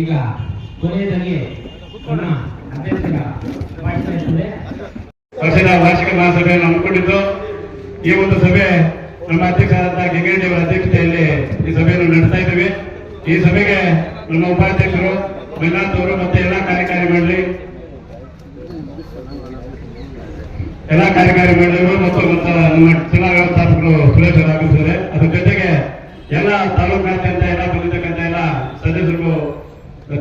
ಈಗ ಕೊನೆಯದಾಗಿ ನಮ್ಮ ಅಧ್ಯಕ್ಷರ ಭಾಷಣ ಇರ್ತದೆ ಪಕ್ಷದ ವಾರ್ಷಿಕ ಮಹಾಸಭೆಯನ್ನು ಹಮ್ಮಿಕೊಂಡಿದ್ದು, ಈ ಒಂದು ಸಭೆ ನಮ್ಮ ಅಧ್ಯಕ್ಷರಾದ ಗೆಂಗರೆಡ್ಡಿ ಅವರ ಅಧ್ಯಕ್ಷತೆಯಲ್ಲಿ ಈ ಸಭೆಯನ್ನು ನಡೆಸ್ತಾ ಇದ್ದೀವಿ. ಈ ಸಭೆಗೆ ನಮ್ಮ ಉಪಾಧ್ಯಕ್ಷರು ಮಂಜುನಾಥ್ ಅವರು ಮತ್ತೆ ಎಲ್ಲಾ ಕಾರ್ಯಕಾರಿ ಮಂಡಳಿ ಎಲ್ಲಾ ಕಾರ್ಯಕಾರಿ ಮಂಡಳಿಗಳು ಮತ್ತು ನಮ್ಮ ಚುನಾವಣಾ ವ್ಯವಸ್ಥಾಪಕರು ಸುರೇಶ್ ಅವರು ಆಗಿರ್ತಾರೆ ಅದ್ರ ಜೊತೆಗೆ ಎಲ್ಲ ತಾಲೂಕಾದ್ಯಂತ ಎಲ್ಲ ಬಂದಿರ್ತಕ್ಕಂಥ ಎಲ್ಲ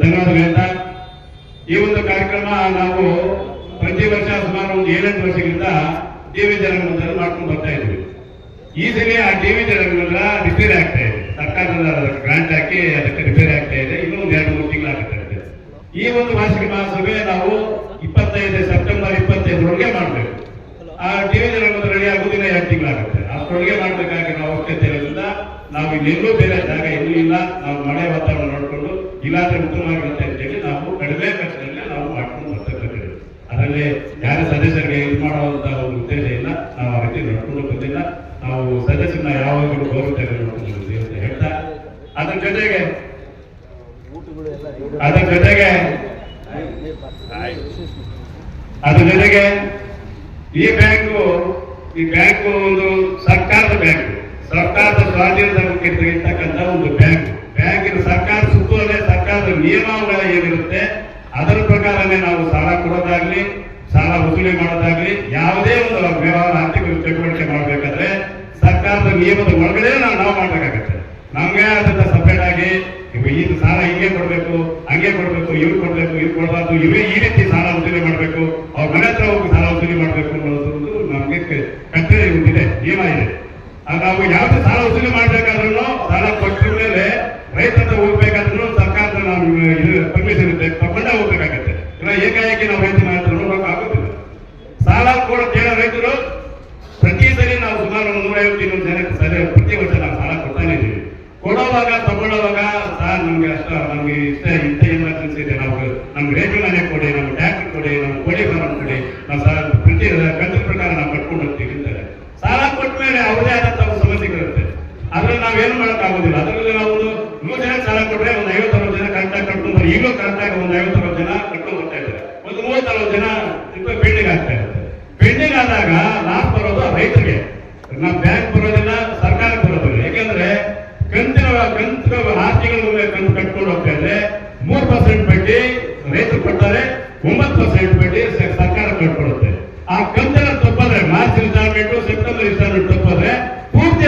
ಧನ್ಯವಾದಗಳು ಹೇಳ್ತಾ. ಈ ಒಂದು ಕಾರ್ಯಕ್ರಮ ನಾವು ಪ್ರತಿ ವರ್ಷ ಸುಮಾರು ಒಂದು ಏಳೆಂಟು ವರ್ಷಗಳಿಂದ ಟಿವಿ ಜನಗಳನ್ನು ಮಾಡ್ಕೊಂಡು ಬರ್ತಾ ಇದ್ವಿ ಈ ಸಲ ಆ ಟಿವಿ ಜನಗಣಗಳ ರಿಪೇರಿ ಆಗ್ತಾ ಇದೆ. ಸರ್ಕಾರದ ಗ್ರಾಂಟ್ ಹಾಕಿ ಅದಕ್ಕೆ ರಿಪೇರಿ ಆಗ್ತಾ ಇದೆ. ಇನ್ನೂ ಒಂದು ಎರಡು ಮೂರು ತಿಂಗಳಾಗ್ತಾ ಇದೆ ಈ ಒಂದು ವಾರ್ಷಿಕ ಮಹಾಸಭೆ ನಾವು ಇಪ್ಪತ್ತೈದು ಸೆಪ್ಟೆಂಬರ್ ಇಪ್ಪತ್ತೈದರೊಳಗೆ ಮಾಡಬೇಕು. ಆ ಟಿವಿ ಜನಗಣದ ರೆಡಿ ಆಗುದಿಲ್ಲ, ಎರಡು ತಿಂಗಳಾಗುತ್ತೆ. ಅಷ್ಟರೊಳಗೆ ಮಾಡ್ಬೇಕಾಗಿ ನಾವು ಅವಶ್ಯಕತೆ ಇರೋದ್ರಿಂದ ನಾವು ಇನ್ನೆಲ್ಲೂ ಬೇರೆ ಜಾಗ ಎಲ್ಲೂ ಇಲ್ಲ. ನಾವು ಮಳೆ ವಾತಾವರಣ ಇಲ್ಲಾಂದ್ರೆ ಉತ್ತಮವಾಗಿರುತ್ತೆ ಅಂತೇಳಿ ನಾವು ಕಡಿಮೆ ಖರ್ಚಿನಲ್ಲಿ ನಾವು ಮಾಡ್ಕೊಂಡು ಬರ್ತಕ್ಕಂಥದ್ದು ಅದರಲ್ಲಿ ಯಾರ ಸದಸ್ಯರಿಗೆ ಇದು ಮಾಡುವಂತಹ ಒಂದು ಉದ್ದೇಶ ಇಲ್ಲ, ನಾವು ಆ ರೀತಿ ನಡ್ಕೊಂಡು ಬಂದಿಲ್ಲ. ನಾವು ಸದಸ್ಯನ ಯಾವಾಗಲೂ ಗೌರವ ನೋಡ್ಕೊಂಡು ಬಂದಿದ್ದೀವಿ ಅಂತ ಹೇಳ್ತಾ, ಅದ್ರ ಜೊತೆಗೆ ಅದ್ರ ಜೊತೆಗೆ ಅದ್ರ ಜೊತೆಗೆ ಈ ಬ್ಯಾಂಕು ಈ ಬ್ಯಾಂಕು ಒಂದು ಸರ್ಕಾರದ ಬ್ಯಾಂಕ್. ಸರ್ಕಾರದ ಸ್ವಾಧೀನದಲ್ಲಿ ಇರ್ತಕ್ಕಂಥ ಒಂದು ಬ್ಯಾಂಕ್. ಬ್ಯಾಂಕಿನ ಸರ್ಕಾರ ಸರ್ಕಾರದ ನಿಯಮಾವಳಿ ಏನಿರುತ್ತೆ, ಅದರ ಪ್ರಕಾರನೇ ನಾವು ಸಾಲ ಕೊಡೋದಾಗ್ಲಿ, ಸಾಲ ವಸೂಲಿ ಮಾಡೋದಾಗ್ಲಿ, ಯಾವುದೇ ಒಂದು ವ್ಯವಹಾರ, ಆರ್ಥಿಕ ಚಟುವಟಿಕೆ ಮಾಡಬೇಕಾದ್ರೆ ಸರ್ಕಾರದ ನಿಯಮದ ಒಳಗಡೆ ನಾವು ನಾವು ಮಾಡ್ಬೇಕಾಗತ್ತೆ. ನಮ್ಗೆ ಆದಂತ ಸಪರೇಟ್ ಆಗಿ ಈ ಸಾಲ ಹಿಂಗೆ ಕೊಡ್ಬೇಕು, ಹಂಗೆ ಕೊಡ್ಬೇಕು, ಇವ್ರು ಕೊಡ್ಬೇಕು, ಇವ್ರು ಕೊಡಬಾರ್ದು ಇವೇ ಈ ರೀತಿ ಸಾಲ ವಸೂಲಿ ಮಾಡ್ಬೇಕು, ಅವ್ರ ಮನೆ ಹತ್ರ ಹೋಗಿ ಸಾಲ ವಸೂಲಿ ಮಾಡ್ಬೇಕು ಅನ್ನೋದು ನಮಗೆ ಕಟ್ಟರೆ ಇದೆ ನಿಯಮ ಇದೆ. ನಾವು ಯಾವ್ದು ಸಾಲ ವಸೂಲಿ ಮಾಡ್ಬೇಕಾದ್ರೂ ಸಾಲ ಕೊಟ್ಟ ಮೇಲೆ ರೈತರ ಹೋಗ್ಬೇಕಾದ್ರೂ ಇದು ಪರ್ಮಿಷನ್ ಇರುತ್ತೆ. ತಗೊಂಡೇ ಹೋಗ್ಬೇಕಾಗತ್ತೆ. ಇಲ್ಲ ಏಕಾಏಕಿ ನಾವು ರೈತನ ಹತ್ರ ಆಗೋದಿಲ್ಲ. ಸಾಲ ಕೊಡ ಕೇಳೋ ರೈತರು ಪ್ರತಿ ಸರಿ ನಾವು ಸುಮಾರು ಒಂದು ನೂರೈವತ್ತು ಇನ್ನೂರು ಜನಕ್ಕೆ ಸರಿ, ಪ್ರತಿ ವರ್ಷ ನಾವು ಸಾಲ ಕೊಡ್ತಾನೆ ಇದ್ದೀವಿ. ಕೊಡೋವಾಗ, ತಗೊಳ್ಳೋವಾಗ ಸರ್ ನಮ್ಗೆ ಅಷ್ಟ, ನಮ್ಗೆ ಇಷ್ಟ ಇಂಥ ಎಮರ್ಜೆನ್ಸಿ ಇದೆ ನಾವು ನಮ್ಗೆ ರೇಷನ್ ಮನೆ ಕೊಡಿ, ನಮ್ಗೆ ಟ್ಯಾಕ್ಟರ್ ಕೊಡಿ, ನಮ್ಗೆ ಕೋಳಿ ಫಾರಂ ಕೊಡಿ. ನಾವು ಸಾಲ ಪ್ರತಿ ಕಂತು ಪ್ರಕಾರ ನಾವು ಕಟ್ಕೊಂಡು ಹೋಗ್ತೀವಿ ಅಂತಾರೆ. ಸಾಲ ಕೊಟ್ಟ ಮೇಲೆ ಅವ್ರದೇ ಆದಂತ ಒಂದು ಸಮಸ್ಯೆಗಳಿರುತ್ತೆ. ಅದ್ರಲ್ಲಿ ನಾವೇನು ಮಾಡಕ್ ಆಗೋದಿಲ್ಲ ಅದರಲ್ಲಿ ನಾವು ನೂರು ಜನ ಸಾಲ ಕೊಟ್ರೆ ಒಂದು ಐವತ್ತು ಅರವತ್ತು ಜನ ಕರೆಕ್ಟಾಗಿ ಕಟ್ಕೊಂಡು ಬರ್ತಾರೆ ಈಗಲೂ ಕರೆಕ್ಟಾಗಿ ಒಂದು ಐವತ್ತು ಅರವತ್ತು ಜನ ಕಟ್ಕೊಂಡು ಬರ್ತಾ ಇದ್ದಾರೆ ಒಂದು ಮೂವತ್ತು ಅರವತ್ತು ಜನ ಪೆಂಡಿಂಗ್ ಆಗ್ತಾ ಇರುತ್ತೆ ಆದಾಗ ಲಾಭ ಬರೋದು ರೈತರಿಗೆ. ನಮ್ಮ ಬ್ಯಾಂಕ್ ಬರೋದಿಲ್ಲ ಸರ್ಕಾರ ಬರೋದಿಲ್ಲ. ಯಾಕೆಂದ್ರೆ ಕಂತಿನ ಕಂತಿನ ಆರು ತಿಂಗಳ ಕಂತು ಕಟ್ಕೊಂಡು ಹೋಗ್ತಾ ಇದ್ರೆ ಮೂರು ಪರ್ಸೆಂಟ್ ಬಡ್ಡಿ ರೈತರು ಕೊಡ್ತಾರೆ, ಒಂಬತ್ತು ಪರ್ಸೆಂಟ್ ಬಡ್ಡಿ ಸರ್ಕಾರ ಕಟ್ಕೊಡುತ್ತೆ. ಆ ಕಂತಿನ ತಪ್ಪಾದ್ರೆ ಮಾರ್ಚ್ ಇನ್ಸ್ಟಾಲ್ಮೆಂಟ್ ಸೆಪ್ಟೆಂಬರ್ ಇನ್ಸ್ಟಾಲ್ಮೆಂಟ್ ತಪ್ಪಾದ್ರೆ ಪೂರ್ತಿ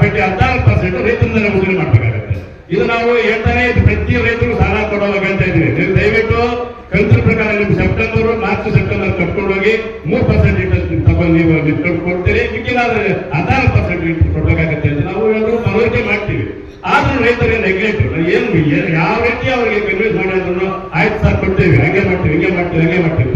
ಬಡ್ಡಿ ಹದಿನಾರು ಪರ್ಸೆಂಟ್ ರೈತರಿಂದ ವಸೂಲಿ ಮಾಡ್ಬೇಕಾಗತ್ತೆ. ಇದು ನಾವು ಹೇಳ್ತಾನೆ ಇದು ಪ್ರತಿ ರೈತರು ಸಾಲ ಕೊಡುವಾಗ ಅಂತ ಇದ್ದೀವಿ ನೀವು ದಯವಿಟ್ಟು ಕಂತಿನ ಪ್ರಕಾರ ನಿಮ್ಗೆ ಸೆಪ್ಟೆಂಬರ್, ಮಾರ್ಚ್, ಸೆಪ್ಟೆಂಬರ್ ಕಟ್ಕೊಂಡು ಹೋಗಿ ಮೂರು ಪರ್ಸೆಂಟ್ ಇಂಟ್ರೆಸ್ಟ್ ತಗೊಂಡು ನೀವು ಡಿಸ್ಕೌಂಟ್ ಕಟ್ ಕೊಡ್ತೀರಿ. ಮಿಕ್ಕಿಲಾದ್ರೆ ಹದಿನಾರು ಪರ್ಸೆಂಟ್ ಇಂಟ್ರೆಸ್ಟ್ ಕೊಡ್ಬೇಕಾಗತ್ತೆ ಅಂತ ನಾವು ಎಲ್ಲರೂ ಮನವರಿಕೆ ಮಾಡ್ತೀವಿ. ಆದ್ರೂ ರೈತರಿಗೆ ನೆಗ್ಲೆಕ್ಟ್ ಏನು ಯಾವ ರೀತಿ ಅವರಿಗೆ ಕನ್ವಿನ್ಸ್ ಮಾಡಿದ್ರು ಆಯ್ತು ಸರ್, ಕೊಡ್ತೀವಿ. ಹಂಗೆ ಮಾಡ್ತೀವಿ, ಹಿಂಗೆ ಮಾಡ್ತೀವಿ, ಹಂಗೆ ಮಾಡ್ತೀವಿ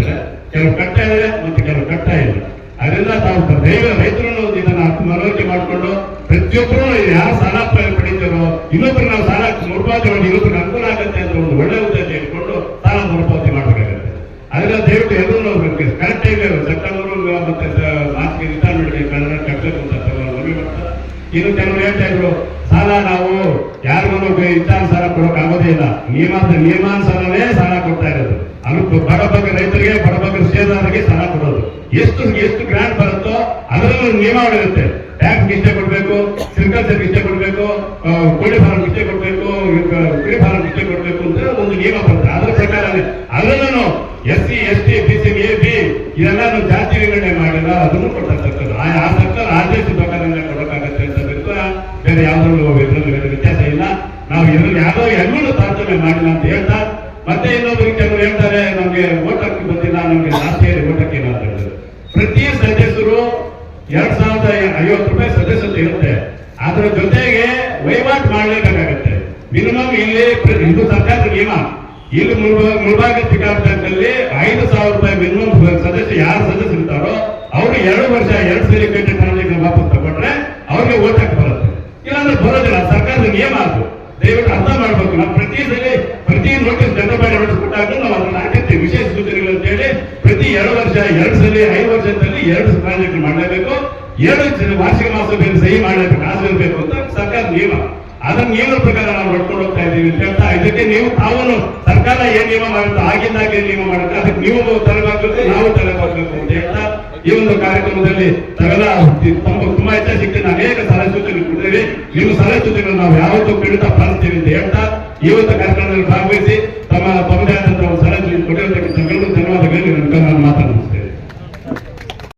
ಕೆಲವು ಕಟ್ಟ ಇದೆ ಮತ್ತೆ ಕೆಲವು ಕಟ್ಟ ಇಲ್ಲ. ಅದರಿಂದ ತಾವು ದೈವ ರೈತರನ್ನು ಇದನ್ನ ಮನವರಿಕೆ ಮಾಡಿಕೊಂಡು ಪ್ರತಿಯೊಬ್ಬರು ಯಾರು ಸಾಲ ಪ- ಪಡಿತಾರೋ ಇನ್ನೊಬ್ರು ನಾವು ಸಾಲ ಮರುಪಾವತಿ ಮಾಡಿ ಇನ್ನೊಬ್ರಿಗೆ ಅನುಕೂಲ ಆಗುತ್ತೆ ಅಂತ ಒಂದು ಒಳ್ಳೆ ಉದ್ದೇಶ ಇಟ್ಕೊಂಡು ಸಾಲ ಮರುಪಾವತಿ ಮಾಡಬೇಕಾಗುತ್ತೆ ಅದರಿಂದ ದಯವಿಟ್ಟು ಎಲ್ಲರೂ ಕರೆಕ್ಟ್ ಆಗಿ ಸೆಪ್ಟೆಂಬರ್ ಮತ್ತೆ ಸ- ಮಾರ್ಚ್ಗೆ ರಿಟರ್ನ್ ಕನ್ನಡ ಕಟ್ಟಬೇಕು ಅಂತ ಕೆಲವರು ಮನವಿ ಮಾಡ್ತಾರೆ ಇನ್ನು ಕೆಲವರು ಹೇಳ್ತಾ ಇದ್ರು, ಸಾಲ ನಾವು ಯಾರಿಗೂ ಇಚ್ಛಾನ ಸಾಲ ಕೊಡೋಕೆ ಆಗೋದೇ ಇಲ್ಲ. ನಿಯಮ ನಿಯಮಾನುಸಾರನೇ ಸಾಲ ಕೊಡ್ತಾ ಇರೋದು. ಬಡ ಬಡಬಗ್ಗ ರೈತರಿಗೆ, ಬಡಬಗ್ಗ ಸೇದಾರರಿಗೆ ಸಾಲ ಕೊಡೋದು. ಎಷ್ಟು ಎಷ್ಟು ಗ್ರಾಂಟ್ ಬರುತ್ತೋ ಅದರಲ್ಲೂ ನಿಯಮಾವಳಿ ಇರುತ್ತೆ. ಟ್ಯಾಕ್ಸ್ ಇಷ್ಟೇ ಕೊಡಬೇಕು ಸಿಲ್ಕಲ್ಚರ್ ಇಷ್ಟೇ ಕೊಡಬೇಕು ಕೋಳಿ ಫಾರ್ಮ್ ಇಷ್ಟೇ ಕೊಡಬೇಕು ಕುರಿ ಫಾರ್ಮ್ ಇಷ್ಟೇ ಕೊಡಬೇಕು ಅಂತ ಒಂದು ನಿಯಮ ಬರುತ್ತೆ. ಅದರ ಪ್ರಕಾರ ಅದರಲ್ಲೂ S C S T B C A B ಇದೆಲ್ಲ ಮಾಡಿಲ್ಲ ಅಂತ ಹೇಳ್ತಾ, ಮತ್ತೆ ಇನ್ನೊಬ್ಬರಿಗೆ ಕೆಲವರು ಹೇಳ್ತಾರೆ, ನಮ್ಗೆ ಓಟ್ ಹಾಕಿ ಬಂದಿಲ್ಲ, ನಮ್ಗೆ ಜಾಸ್ತಿ ಓಟಕ್ಕೆ ಪ್ರತಿ ಸದಸ್ಯರು ಎರಡ್ ಸಾವಿರದ ಐವತ್ತು ರೂಪಾಯಿ ಸದಸ್ಯತೆ ಇರುತ್ತೆ. ಅದರ ಜೊತೆಗೆ ವಹಿವಾಟು ಮಾಡಲೇಬೇಕಾಗತ್ತೆ ಮಿನಿಮಮ್ ಇಲ್ಲಿ ಇದು ಸರ್ಕಾರದ ನಿಯಮ. ಇಲ್ಲಿ ಮುಳ್ಬಾಗ ಬ್ಯಾಂಕಲ್ಲಿ ಐದು ಸಾವಿರ ರೂಪಾಯಿ ಮಿನಿಮಮ್ ಸದಸ್ಯ ಯಾರು ಸದಸ್ಯ ಇರ್ತಾರೋ, ಅವರು ಎರಡು ವರ್ಷ, ಎರಡು ಸಲ ಕಟ್ಟಿ ವಾಪಸ್ ತಗೊಂಡ್ರೆ ಅವ್ರಿಗೆ ಓಟ್ ಹಾಕಿ ಬರುತ್ತೆ. ಇಲ್ಲಾಂದ್ರೆ ಬರೋದಿಲ್ಲ, ಸರ್ಕಾರದ ನಿಯಮ ಜನರಲ್ ನಾವು ಅದನ್ನ ಹಾಕಿರ್ತೀವಿ ವಿಶೇಷ ಸೂಚನೆಗಳು ಅಂತ ಹೇಳಿ ಪ್ರತಿ ಎರಡು ವರ್ಷ, ಎರಡು ಸಲ, ಐದು ವರ್ಷದಲ್ಲಿ ಎರಡು ಪ್ರಾಜೆಕ್ಟ್ ಮಾಡಲೇಬೇಕು. ಎರಡು ವಾರ್ಷಿಕ ಮಾಸದಲ್ಲಿ ಸಹಿ ಮಾಡಲೇಬೇಕು ಹಾಜರಿರಬೇಕು ಅಂತ ಸರ್ಕಾರ ನಿಯಮ. ಅದನ್ನ ನಿಯಮದ ಪ್ರಕಾರ ನಾವು ನಡ್ಕೊಂಡು ಹೋಗ್ತಾ ಇದ್ದೀವಿ ಅಂತ ಹೇಳ್ತಾ, ಇದಕ್ಕೆ ನೀವು ತಾವು ಸರ್ಕಾರ ಏನ್ ನಿಯಮ ಮಾಡುತ್ತೋ ಏನ್ ನಿಯಮ ಮಾಡುತ್ತೆ. ಅದಕ್ಕೆ ನೀವು ತಲೆಬಾಗಬೇಕು ನಾವು ತಲೆಬಾಗಬೇಕು ಅಂತ ಹೇಳ್ತಾ, ಈ ಒಂದು ಕಾರ್ಯಕ್ರಮದಲ್ಲಿ ತಗಲ ತಮ್ಮ ತುಂಬಾ ಇಚ್ಛಾಶಕ್ತಿ ಅನೇಕ ಸಲಹೆ ಸೂಚನೆ ಕೊಟ್ಟಿದ್ದೀವಿ. ನೀವು ಸಲಹೆ ಸೂಚನೆಗಳನ್ನು ನಾವು ಯಾವತ್ತೂ ಖಂಡಿತ ಪಾಲಿಸ್ತೇವೆ ಅಂತ ಹೇಳ್ತಾ యువత కర్ణాటకలు ಭಾಗವಹಿಸಿ ತಮ್ಮ ತಮ್ಮದೇ ಆದಂತಹ ಒಂದು ಸರಜು ಕೊಡುವಂತ